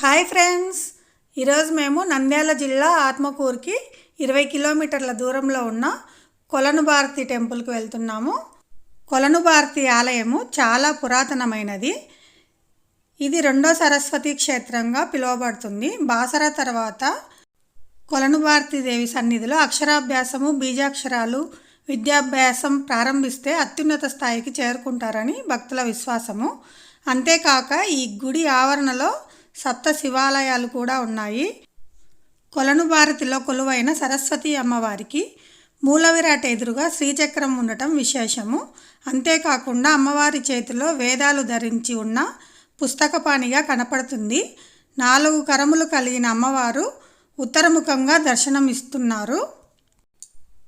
Hi friends. ఈరోజు మేము నంద్యాల జిల్లా ఆత్మకూరుకి ఇరవై కిలోమీటర్ల దూరంలో ఉన్న కొలను భారతి టెంపుల్కి వెళ్తున్నాము. కొలను భారతి ఆలయము చాలా పురాతనమైనది. ఇది రెండో సరస్వతి క్షేత్రంగా పిలువబడుతుంది. బాసర తర్వాత కొలను భారతీదేవి సన్నిధిలో అక్షరాభ్యాసము బీజాక్షరాలు విద్యాభ్యాసం ప్రారంభిస్తే అత్యున్నత స్థాయికి చేరుకుంటారని భక్తుల విశ్వాసము. అంతేకాక ఈ గుడి ఆవరణలో సప్త శివాలయాలు కూడా ఉన్నాయి. కొలను భారతిలో కొలువైన సరస్వతి అమ్మవారికి మూలవిరాట ఎదురుగా శ్రీచక్రం ఉండటం విశేషము. అంతేకాకుండా అమ్మవారి చేతిలో వేదాలు ధరించి ఉన్న పుస్తకపాణిగా కనపడుతుంది. నాలుగు కరములు కలిగిన అమ్మవారు ఉత్తరముఖంగా దర్శనమిస్తున్నారు.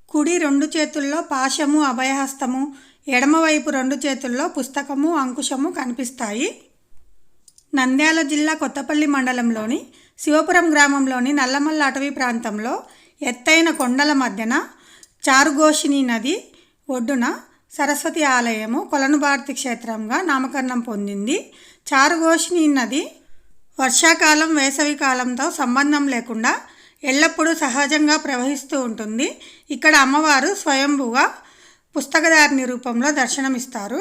కుడి రెండు చేతుల్లో పాశము అభయహస్తము ఎడమవైపు రెండు చేతుల్లో పుస్తకము అంకుశము కనిపిస్తాయి. నంద్యాల జిల్లా కొత్తపల్లి మండలంలోని శివపురం గ్రామంలోని నల్లమల్ల అటవీ ప్రాంతంలో ఎత్తైన కొండల మధ్యన చారుఘోషిని నది ఒడ్డున సరస్వతి ఆలయము కొలనుభారతి క్షేత్రంగా నామకరణం పొందింది. చారుఘోషిని నది వర్షాకాలం వేసవి కాలంతో సంబంధం లేకుండా ఎల్లప్పుడూ సహజంగా ప్రవహిస్తూ ఉంటుంది. ఇక్కడ అమ్మవారు స్వయంభుగా పుస్తకధారిణి రూపంలో దర్శనమిస్తారు.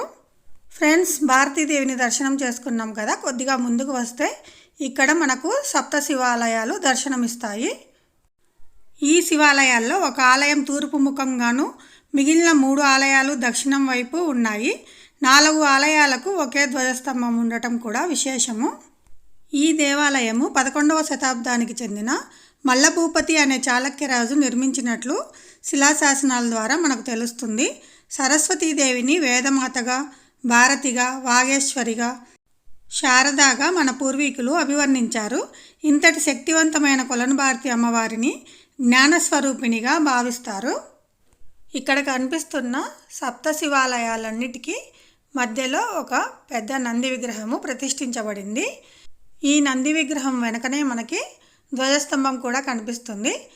ఫ్రెండ్స్ భారతీదేవిని దర్శనం చేసుకున్నాం కదా కొద్దిగా ముందుకు వస్తే ఇక్కడ మనకు సప్త శివాలయాలు దర్శనమిస్తాయి. ఈ శివాలయాల్లో ఒక ఆలయం తూర్పు ముఖంగాను మిగిలిన మూడు ఆలయాలు దక్షిణం వైపు ఉన్నాయి. నాలుగు ఆలయాలకు ఒకే ధ్వజస్తంభం ఉండటం కూడా విశేషము. ఈ దేవాలయము పదకొండవ శతాబ్దానికి చెందిన మల్లభూపతి అనే చాళక్యరాజు నిర్మించినట్లు శిలాశాసనాల ద్వారా మనకు తెలుస్తుంది. సరస్వతీదేవిని వేదమాతగా భారతిగా వాగేశ్వరిగా శారదాగా మన పూర్వీకులు అభివర్ణించారు. ఇంతటి శక్తివంతమైన కులను భారతి అమ్మవారిని జ్ఞానస్వరూపిణిగా భావిస్తారు. ఇక్కడ కనిపిస్తున్న సప్త శివాలయాలన్నిటికీ మధ్యలో ఒక పెద్ద నంది విగ్రహము ప్రతిష్ఠించబడింది. ఈ నంది విగ్రహం వెనకనే మనకి ధ్వజస్తంభం కూడా కనిపిస్తుంది.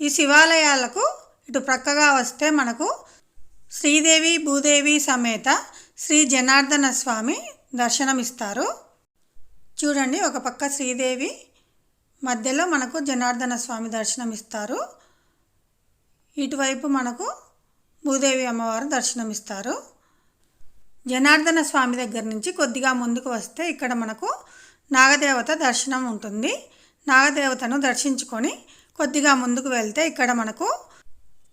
ఈ శివాలయాలకు ఇటు ప్రక్కగా వస్తే మనకు శ్రీదేవి భూదేవి సమేత శ్రీ జనార్దన స్వామి దర్శనమిస్తారు. చూడండి ఒక పక్క శ్రీదేవి మధ్యలో మనకు జనార్దన స్వామి దర్శనమిస్తారు. ఇటువైపు మనకు భూదేవి అమ్మవారు దర్శనమిస్తారు. జనార్దన స్వామి దగ్గర నుంచి కొద్దిగా ముందుకు వస్తే ఇక్కడ మనకు నాగదేవత దర్శనం ఉంటుంది. నాగదేవతను దర్శించుకొని కొద్దిగా ముందుకు వెళ్తే ఇక్కడ మనకు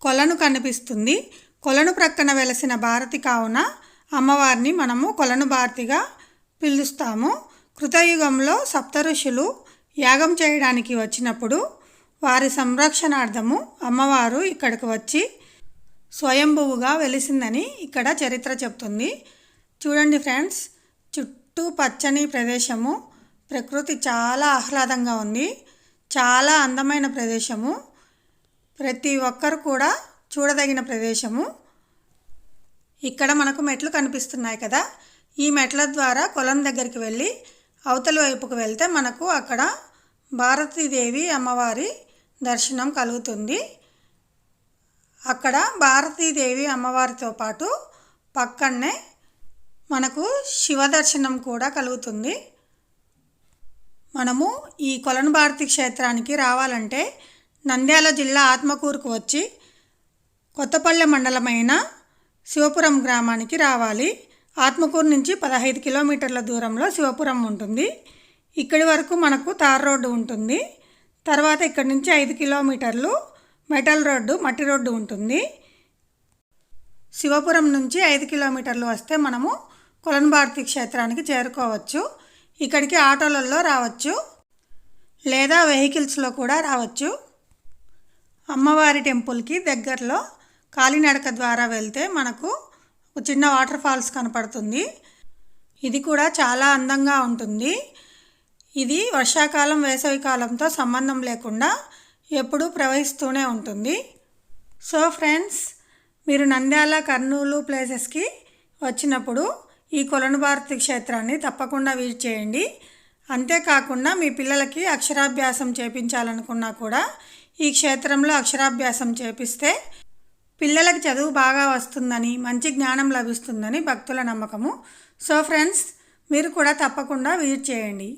కొలను కనిపిస్తుంది. కొలను ప్రక్కన వెలసిన భారతి కావున అమ్మవారిని మనము కొలను భారతిగా పిలుస్తాము. కృతయుగంలో సప్తఋషులు యాగం చేయడానికి వచ్చినప్పుడు వారి సంరక్షణార్థము అమ్మవారు ఇక్కడికి వచ్చి స్వయంభువుగా వెలిసిందని ఇక్కడ చరిత్ర చెప్తుంది చూడండి ఫ్రెండ్స్ చుట్టూ పచ్చని ప్రదేశము ప్రకృతి చాలా ఆహ్లాదంగా ఉంది. చాలా అందమైన ప్రదేశము. ప్రతి ఒక్కరు కూడా చూడదగిన ప్రదేశము. ఇక్కడ మనకు మెట్లు కనిపిస్తున్నాయి కదా. ఈ మెట్ల ద్వారా కొలం దగ్గరికి వెళ్ళి అవతలి వైపుకు వెళ్తే మనకు అక్కడ భారతీదేవి అమ్మవారి దర్శనం కలుగుతుంది. అక్కడ భారతీదేవి అమ్మవారితో పాటు పక్కనే మనకు శివ దర్శనం కూడా కలుగుతుంది. మనము ఈ కొలను భారతి క్షేత్రానికి రావాలంటే నంద్యాల జిల్లా ఆత్మకూరుకు వచ్చి కొత్తపల్లె మండలమైన శివపురం గ్రామానికి రావాలి. ఆత్మకూరు నుంచి పదహైదు కిలోమీటర్ల దూరంలో శివపురం ఉంటుంది. ఇక్కడి వరకు మనకు తార్ రోడ్డు ఉంటుంది. తర్వాత ఇక్కడి నుంచి ఐదు కిలోమీటర్లు మెటల్ రోడ్డు మట్టి రోడ్డు ఉంటుంది. శివపురం నుంచి ఐదు కిలోమీటర్లు వస్తే మనము కొలను భారతి క్షేత్రానికి చేరుకోవచ్చు. ఇక్కడికి ఆటోలలో రావచ్చు. లేదా వెహికల్స్లో కూడా రావచ్చు. అమ్మవారి టెంపుల్కి దగ్గరలో కాలినడక ద్వారా వెళ్తే మనకు ఒక చిన్న వాటర్ ఫాల్స్ కనపడుతుంది. ఇది కూడా చాలా అందంగా ఉంటుంది. ఇది వర్షాకాలం వేసవికాలంతో సంబంధం లేకుండా ఎప్పుడూ ప్రవహిస్తూనే ఉంటుంది. సో ఫ్రెండ్స్ మీరు నంద్యాల కర్నూలు ప్లేసెస్కి వచ్చినప్పుడు ఈ కొలను భారతి క్షేత్రాన్ని తప్పకుండా విజిట్ చేయండి. అంతేకాకుండా మీ పిల్లలకి అక్షరాభ్యాసం చేపించాలనుకున్నా కూడా ఈ క్షేత్రంలో అక్షరాభ్యాసం చేపిస్తే పిల్లలకు చదువు బాగా వస్తుందని మంచి జ్ఞానం లభిస్తుందని భక్తుల నమ్మకము. సో ఫ్రెండ్స్ మీరు కూడా తప్పకుండా విజిట్ చేయండి.